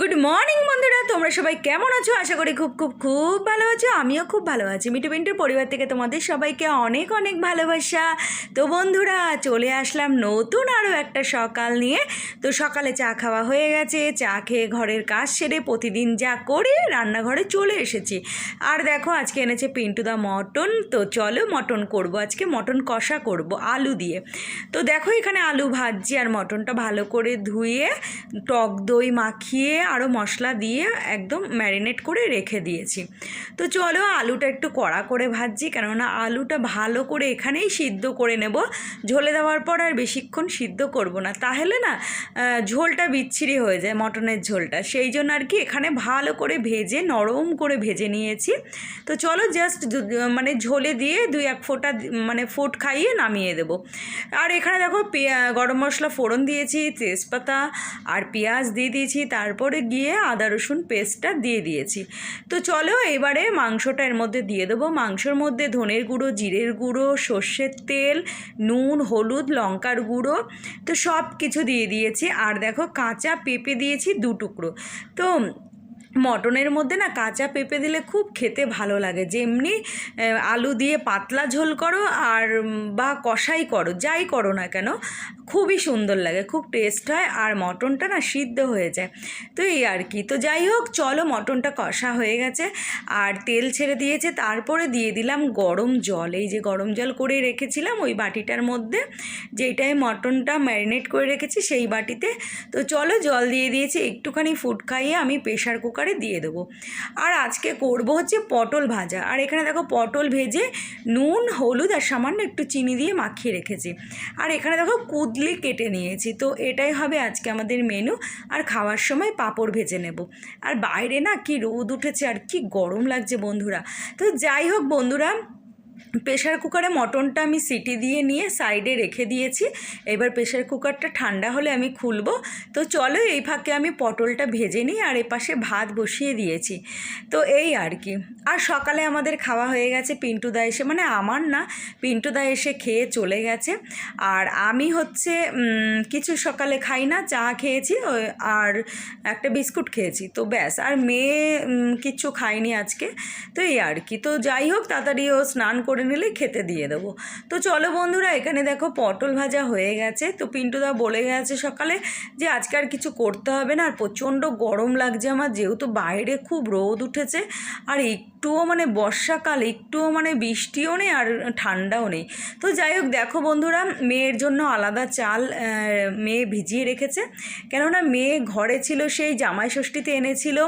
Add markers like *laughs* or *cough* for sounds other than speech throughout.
Good morning বন্ধুরা। তোমরা সবাই কেমন আছো? আশা করি খুব খুব খুব ভালো আছো। আমিও খুব ভালো আছি। মিটু পিন্টুর পরিবার থেকে তোমাদের সবাইকে অনেক অনেক ভালোবাসা। তো বন্ধুরা, চলে আসলাম নতুন আরও একটা সকাল নিয়ে। তো সকালে চা খাওয়া হয়ে গেছে। চা খেয়ে ঘরের কাজ সেরে প্রতিদিন যা করে রান্নাঘরে চলে এসেছি। আর দেখো, আজকে এনেছে পিন্টু দা মটন। তো চলো মটন করব। আজকে মটন কষা করব, আলু দিয়ে। তো দেখো, এখানে আলু ভাজছি আর মটনটা ভালো করে ধুয়ে, টক দই মাখিয়ে আরও মশলা দিয়ে একদম ম্যারিনেট করে রেখে দিয়েছি। তো চলো আলুটা একটু কড়া করে ভাজছি, কেননা আলুটা ভালো করে এখানেই সিদ্ধ করে নেব। ঝোলে দেওয়ার পর আর বেশিক্ষণ সিদ্ধ করব না। তাহলে না ঝোলটা বিচ্ছিরি হয়ে যায়, মটনের ঝোলটা। সেই জন্য আর কি এখানে ভালো করে ভেজে, নরম করে ভেজে নিয়েছি। তো চলো জাস্ট মানে ঝোলে দিয়ে দুই এক ফোঁটা মানে ফোট খাইয়ে নামিয়ে দেবো। আর এখানে দেখো গরম মশলা ফোড়ন দিয়েছি, তেজপাতা আর পেঁয়াজ দিয়ে দিয়েছি, তারপরে গিয়ে আদা, রসুন পেস্টটা দিয়ে দিয়েছি। তো চলো এবারে মাংসটা এর মধ্যে দিয়ে দেবো। মাংসর মধ্যে ধনের গুঁড়ো, জিরের গুঁড়ো, সর্ষের তেল, নুন, হলুদ, লঙ্কার গুঁড়ো, তো সব কিছু দিয়ে দিয়েছি। আর দেখো কাঁচা পেঁপে দিয়েছি দু টুকরো। তো মটনের মধ্যে না কাঁচা পেঁপে দিলে খুব খেতে ভালো লাগে। যেমনি আলু দিয়ে পাতলা ঝোল করো আর বা কষাই করো, যাই করো না কেন খুবই সুন্দর লাগে, খুব টেস্ট হয় আর মটনটা না সিদ্ধ হয়ে যায়। তো এই আর কি। তো যাই হোক, চলো মটনটা কষা হয়ে গেছে আর তেল ছেড়ে দিয়েছে, তারপরে দিয়ে দিলাম গরম জল। এই যে গরম জল করে রেখেছিলাম ওই বাটিটার মধ্যে যেটায় মটনটা ম্যারিনেট করে রেখেছি সেই বাটিতে। তো চলো জল দিয়ে দিয়েছি, একটুখানি ফুট খাইয়ে আমি প্রেশার কুকারে দিয়ে দেবো। আর আজকে করব হচ্ছে পটল ভাজা। আর এখানে দেখো পটল ভেজে নুন, হলুদ আর সামান্য একটু চিনি দিয়ে মাখিয়ে রেখেছি। আর এখানে দেখো কুদলি কেটে নিয়েছি। তো এটাই হবে আজকে আমাদের মেনু আর খাওয়ার সময় পাঁপড় ভেজে নেব। আর বাইরে না কি রোদ উঠেছে আর কি গরম লাগছে বন্ধুরা। তো যাই হোক বন্ধুরা প্রেশার কুকারে মটনটা আমি সিটি দিয়ে নিয়ে সাইডে রেখে দিয়েছি। এবার প্রেশার কুকারটা ঠান্ডা হলে আমি খুলবো। তো চলো এই ফাঁকে আমি পটলটা ভেজে নিই আর এপাশে ভাত বসিয়ে দিয়েছি। তো এই আর কি। আর সকালে আমাদের খাওয়া হয়ে গেছে পিন্টুদা এসে মানে আমার না পিন্টুদা এসে খেয়ে চলে গেছে। আর আমি হচ্ছে কিছু সকালে খাই না, চা খেয়েছি আর একটা বিস্কুট খেয়েছি। তো ব্যাস, আর মেয়ে কিচ্ছু খায়নি আজকে। তো এই আর কি। তো যাই হোক, তাড়াতাড়ি ও স্নান করে নিলে খেতে দিয়ে দেবো। তো চলো বন্ধুরা, এখানে দেখো পটল ভাজা হয়ে গেছে। তো পিন্টুদা বলে গেছে সকালে যে আজকে আর কিছু করতে হবে না, আর প্রচণ্ড গরম লাগছে আমার, যেহেতু বাইরে খুব রোদ উঠেছে। আর একটুও মানে বর্ষাকাল, একটুও মানে বৃষ্টিও নেই আর ঠান্ডাও নেই। তো যাই হোক, দেখো বন্ধুরা, মেয়ের জন্য আলাদা চাল মেয়ে ভিজিয়ে রেখেছে। কেননা মেয়ে ঘরে ছিল, সেই জামাই ষষ্ঠীতে এনেছিল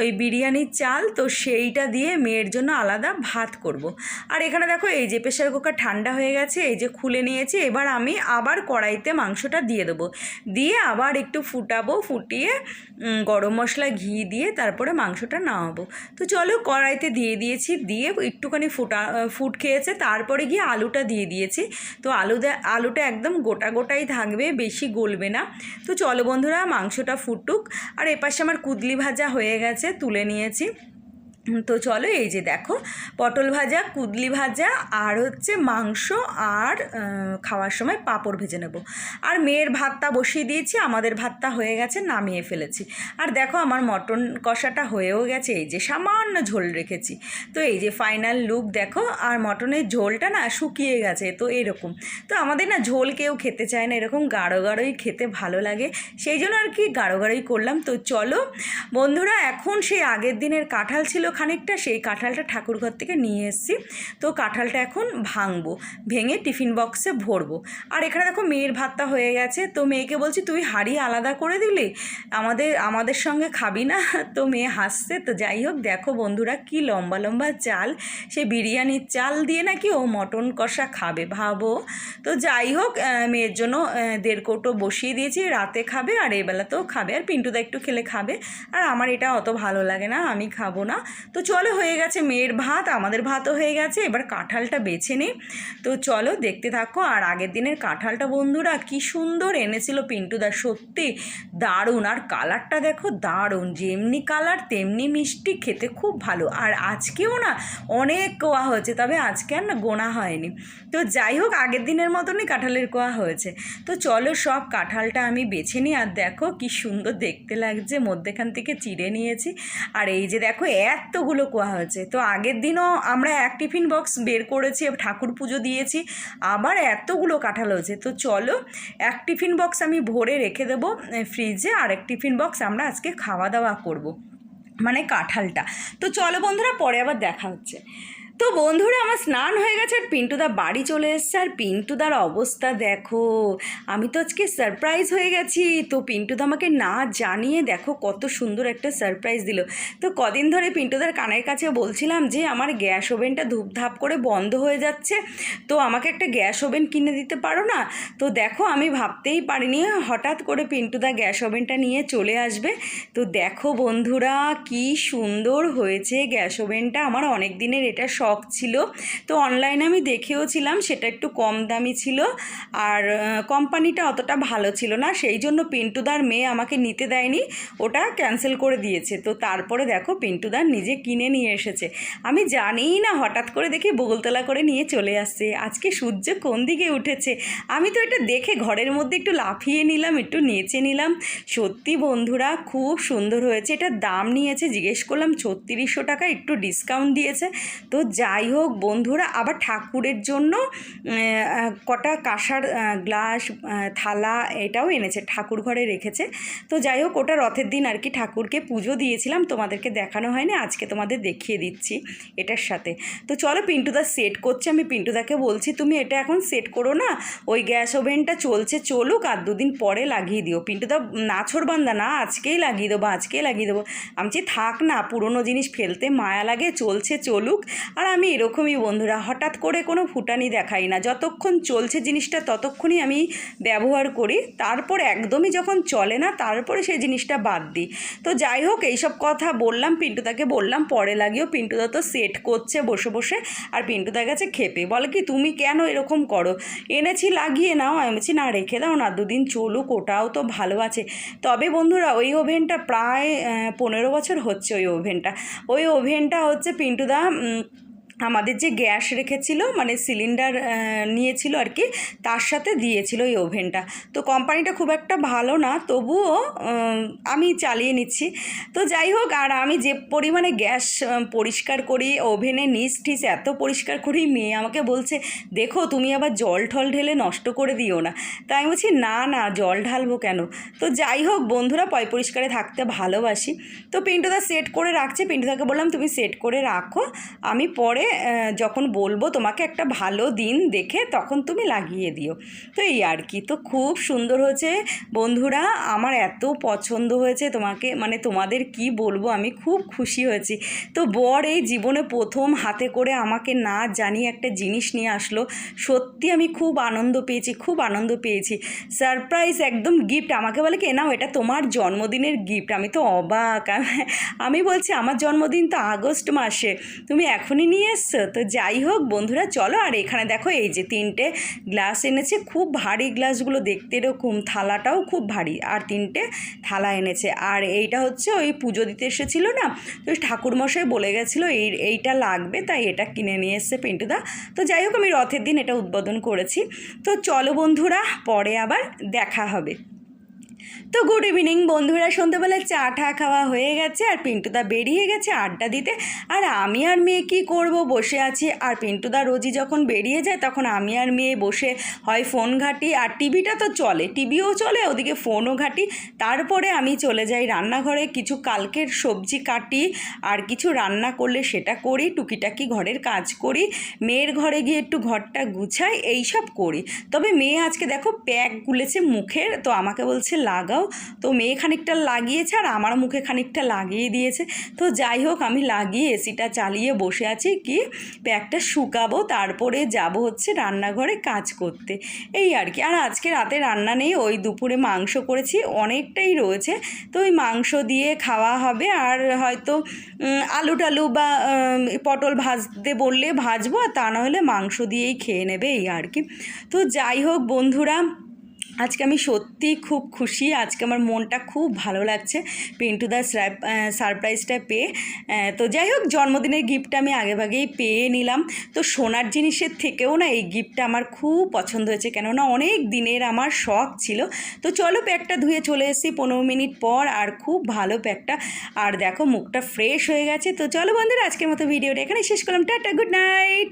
ওই বিরিয়ানির চাল, তো সেইটা দিয়ে মেয়ের জন্য আলাদা ভাত করব। আর এখানে দেখো, এই যে প্রেশার কুকার ঠান্ডা হয়ে গেছে, এই যে খুলে নিয়েছি, এবার আমি আবার কড়াইতে মাংসটা দিয়ে দেবো। দিয়ে আবার একটু ফুটাবো, ফুটিয়ে গরম মশলা, ঘি দিয়ে তারপরে মাংসটা নামাবো। তো চলো, কড়াইতে দিয়ে দিয়েছি, দিয়ে একটুখানি ফুটা ফুট খেয়েছে, তারপরে গিয়ে আলুটা দিয়ে দিয়েছি। তো আলু আলুটা একদম গোটা গোটাই থাকবে, বেশি গলবে না। তো চলো বন্ধুরা, মাংসটা ফুটুক। আর এপাশে আমার কুদলি ভাজা হয়ে গেছে, তুলে নিয়েছি। তো চলো এই যে দেখো, পটল ভাজা, কুদলি ভাজা আর হচ্ছে মাংস আর খাওয়ার সময় পাঁপড় ভেজে নেব। আর মেয়ের ভাতটা বসিয়ে দিয়েছি, আমাদের ভাতটা হয়ে গেছে, নামিয়ে ফেলেছি। আর দেখো আমার মটন কষাটা হয়েও গেছে, এই যে সামান্য ঝোল রেখেছি। তো এই যে ফাইনাল লুক দেখো, আর মটনের ঝোলটা না শুকিয়ে গেছে, তো এরকম। তো আমাদের না ঝোল কেউ খেতে চায় না, এরকম গাঢ় গাঢ়ই খেতে ভালো লাগে। সেই জন্য আর কি গাঢ় গাঢ়ই করলাম। তো চলো, বন্ধুরা, এখন সেই আগের দিনের কাঁঠাল ছিল খানিকটা সেই কাঁঠালটা ঠাকুরঘর থেকে নিয়ে এসেছি। তো কাঁঠালটা এখন ভাঙবো, ভেঙে টিফিন বক্সে ভরবো। আর এখানে দেখো মেয়ের ভাতটা হয়ে গেছে। তো মেয়েকে বলছি, তুই হাঁড়ি আলাদা করে দিলি? আমাদের আমাদের সঙ্গে খাবি না? *laughs* তো মেয়ে হাসছে। তো যাই হোক, দেখো বন্ধুরা কি লম্বা লম্বা চাল। সে বিরিয়ানির চাল দিয়ে নাকি ও মটন কষা খাবে, ভাবো। তো যাই হোক মেয়ের জন্য দেড় কৌটো বসিয়ে দিয়েছি, রাতে খাবে আর এবেলাতেও খাবে। আর পিন্টুদা একটু খেলে খাবে। আর আমার এটা অত ভালো লাগে না, আমি খাব না। তো চলো হয়ে গেছে মেয়ের ভাত, আমাদের ভাতও হয়ে গেছে, এবার কাঁঠালটা বেছে নিই তো চলো দেখতে থাকো, আর আগের দিনের কাঁঠালটা বন্ধুরা কি সুন্দর এনেছিল পিন্টুদা সত্যি দারুণ। আর কালারটা দেখো দারুণ, যেমনি কালার তেমনি মিষ্টি, খেতে খুব ভালো। আর আজকেও না অনেক কোয়া হয়েছে, তবে আজকে আর না গোনা হয়নি। তো যাই হোক, আগের দিনের মতনই কাঁঠালের কোয়া হয়েছে। তো চলো সব কাঁঠালটা আমি বেছে নিই, আর দেখো কি সুন্দর দেখতে লাগছে, মধ্যেখান থেকে চিড়ে নিয়েছি। আর এই যে দেখো এতগুলো কোয়া হয়েছে। তো আগের দিনও আমরা এক টিফিন বক্স বের করেছি, ঠাকুর পুজো দিয়েছি, আবার এতগুলো কাঁঠাল হয়েছে। তো চলো, এক টিফিন বক্স আমি ভরে রেখে দেবো ফ্রিজে, আর এক টিফিন বক্স আমরা আজকে খাওয়া দাওয়া করব। মানে কাঁঠালটা। তো চলো বন্ধুরা, পরে আবার দেখা হচ্ছে। তো বন্ধুরা, আমার স্নান হয়ে গেছে আর পিন্টুদা বাড়ি চলে এসছে। আর পিন্টুদার অবস্থা দেখো, আমি তো আজকে সারপ্রাইজ হয়ে গেছি। তো পিন্টুদা আমাকে না জানিয়ে দেখো কত সুন্দর একটা সারপ্রাইজ দিল। তো কদিন ধরে পিন্টুদার কানের কাছে বলছিলাম যে, আমার গ্যাস ওভেনটা ধূপধাপ করে বন্ধ হয়ে যাচ্ছে। তো আমাকে একটা গ্যাস ওভেন কিনে দিতে পারো না? তো দেখো, আমি ভাবতেই পারিনি, হঠাৎ করে পিন্টুদা গ্যাস ওভেনটা নিয়ে চলে আসবে। তো দেখো বন্ধুরা, কি সুন্দর হয়েছে গ্যাস ওভেনটা। আমার অনেক দিনের এটা শখ ছিল। তো অনলাইনে আমি দেখেও ছিলাম সেটা একটু কম দামি ছিল আর কোম্পানিটা অতটা ভালো ছিল না। সেই জন্য পিন্টুদার মেয়ে আমাকে নিতে দেয়নি, ওটা ক্যান্সেল করে দিয়েছে। তো তারপরে দেখো পিন্টুদার নিজে কিনে নিয়ে এসেছে। আমি জানিই না, হঠাৎ করে দেখি বগলতলা করে নিয়ে চলে আসছে। আজকে সূর্য কোন দিকে উঠেছে? আমি তো এটা দেখে ঘরের মধ্যে একটু লাফিয়ে নিলাম, একটু নেচে নিলাম। সত্যি বন্ধুরা, খুব সুন্দর হয়েছে। এটার দাম নিয়েছে, জিজ্ঞেস করলাম ছত্রিশশো টাকা, একটু ডিসকাউন্ট দিয়েছে। তো যাই হোক বন্ধুরা আবার ঠাকুরের জন্য কটা কাঁসার গ্লাস থালা এটাও এনেছে ঠাকুর ঘরে রেখেছে। তো যাই হোক ওটা রথের দিন আর কি ঠাকুরকে পুজো দিয়েছিলাম তোমাদেরকে দেখানো হয়নি আজকে তোমাদের দেখিয়ে দিচ্ছি এটার সাথে। তো চলো পিন্টুদা সেট করছে আমি পিন্টুদাকে বলছি তুমি এটা এখন সেট করো না ওই গ্যাস ওভেনটা চলছে চলুক আর দুদিন পরে লাগিয়ে দিও। পিন্টুদা নাছর বান্দা না আজকেই লাগিয়ে দেবো আজকেই লাগিয়ে দেবো। আমি বলছি, থাক না পুরনো জিনিস ফেলতে মায়া লাগে চলছে চলুক। আর আমি এরকমই বন্ধুরা, হঠাৎ করে কোনো ফুটানি দেখাই না। যতক্ষণ চলছে জিনিসটা ততক্ষণই আমি ব্যবহার করি। তারপর একদমই যখন চলে না, তারপরে সেই জিনিসটা বাদ দিই। তো যাই হোক, এইসব কথা বললাম, পিন্টুদাকে বললাম, পরে লাগিয়েও পিন্টুদা তো সেট করছে বসে বসে, আর পিন্টুদার কাছে খেপে বলে, কি তুমি কেন এরকম করো? এনেছি, লাগিয়ে নাও। আমি বলছি, না, রেখে দাও না, দুদিন চলুক, ওটাও তো ভালো আছে। তবে বন্ধুরা, ওই ওভেনটা প্রায় পনেরো বছর হচ্ছে ওই ওভেনটা। ওই ওভেনটা হচ্ছে পিন্টুদা আমাদের যে গ্যাস রেখেছিল মানে সিলিন্ডার নিয়েছিল আর কি, তার সাথে দিয়েছিল এই ওভেনটা। তো কোম্পানিটা খুব একটা ভালো না, তবুও আমি চালিয়ে নিচ্ছি। তো যাই হোক, আর আমি যে পরিমাণে গ্যাস পরিষ্কার করি, ওভেনে নিচ টিচ এত পরিষ্কার করি, মেয়ে আমাকে বলছে, দেখো, তুমি আবার জল ঠল ঢেলে নষ্ট করে দিও না। তাই আমি বলছি, না না, জল ঢালবো কেন? তো যাই হোক, বন্ধুরা, পয় পরিষ্কারে থাকতে ভালোবাসি। তো পিন্টুদা সেট করে রাখছে, পিন্টুদাকে বললাম, তুমি সেট করে রাখো, আমি পরে যখন বলব তোমাকে একটা ভালো দিন দেখে তখন তুমি লাগিয়ে দিও। তো এই আর কি, তো খুব সুন্দর হয়েছে। বন্ধুরা, আমার এত পছন্দ হয়েছে তোমাকে মানে তোমাদের কি বলব, আমি খুব খুশি হয়েছি। তো বর এই জীবনে প্রথম হাতে করে আমাকে না জানিয়ে একটা জিনিস নিয়ে আসলো। সত্যি আমি খুব আনন্দ পেয়েছি, খুব আনন্দ পেয়েছি। সারপ্রাইজ, একদম গিফট, আমাকে বলে কি, নাও, এটা তোমার জন্মদিনের গিফট। আমি তো অবাক, আমি বলছি, আমার জন্মদিন তো আগস্ট মাসে, তুমি এখনই নিয়ে এসছো তো যাই হোক, বন্ধুরা, চলো, আর এখানে দেখো, এই যে তিনটে গ্লাস এনেছে। খুব ভারী গ্লাসগুলো দেখতে এরকম, থালাটাও খুব ভারী, আর তিনটে থালা এনেছে। আর এইটা হচ্ছে ওই পুজো দিতে এসেছিল না, তো ঠাকুরমশাই বলে গেছিল, এই, এইটা লাগবে, তাই এটা কিনে নিয়ে এসছে পিন্টুদা তো যাই হোক, আমি রথের দিন এটা উদ্বোধন করেছি। তো চলো, বন্ধুরা, পরে আবার দেখা হবে। তো গুড ইভিনিং বন্ধুরা, সন্ধ্যেবেলা চা ঠা খাওয়া হয়ে গেছে আর পিন্টুদা বেরিয়ে গেছে আড্ডা দিতে। আর আমি আর মেয়ে কি করব? বসে আছি। আর পিন্টুদা রোজই যখন বেরিয়ে যায় তখন আমি আর মেয়ে বসে হয় ফোন ঘাঁটি। আর টিভিটা তো চলে, টিভিও চলে, ওদিকে ফোনও ঘাঁটি। তারপরে আমি চলে যাই রান্নাঘরে। কিছু কালকের সবজি কাটি আর কিছু রান্না করলে সেটা করি, টুকিটাকি ঘরের কাজ করি। মেয়ের ঘরে গিয়ে একটু ঘরটা গুছাই, এইসব করি। তবে মেয়ে আজকে দেখো প্যাক গুলেছে মুখের, তো আমাকে বলছে লাল লাগাও। তো মেয়ে খানিকটা লাগিয়েছে আর আমার মুখে খানিকটা লাগিয়ে দিয়েছে। তো যাই হোক, আমি লাগিয়ে এসিটা চালিয়ে বসে আছি কি প্যাকটা শুকাবো, তারপরে যাব হচ্ছে রান্নাঘরে কাজ করতে। এই আর কি। আর আজকে রাতে রান্না নেই, ওই দুপুরে মাংস করেছি, অনেকটাই রয়েছে। তো ওই মাংস দিয়ে খাওয়া হবে আর হয়তো আলু টালু বা পটল ভাজতে বললে ভাজবো, আর তা নাহলে মাংস দিয়েই খেয়ে নেবে, এই আর কি। তো যাই হোক বন্ধুরা আজকে আমি সত্যি খুব খুশি। আজকে আমার মনটা খুব ভালো লাগছে পিন্টু পিন্টুদার সারপ্রাইজটা পেয়ে। তো যাই হোক, জন্মদিনের গিফটটা আমি আগেভাগেই পেয়ে নিলাম। তো সোনার জিনিসের থেকেও না এই গিফটটা আমার খুব পছন্দ হয়েছে। কেননা অনেক দিনের আমার শখ ছিল। তো চলো প্যাকটা ধুয়ে চলে এসেছি পনেরো মিনিট পর। আর খুব ভালো প্যাকটা। আর দেখো মুখটা ফ্রেশ হয়ে গেছে। তো চলো বন্ধুরা, আজকের মতো ভিডিওটা এখানে শেষ করলাম। Tata good night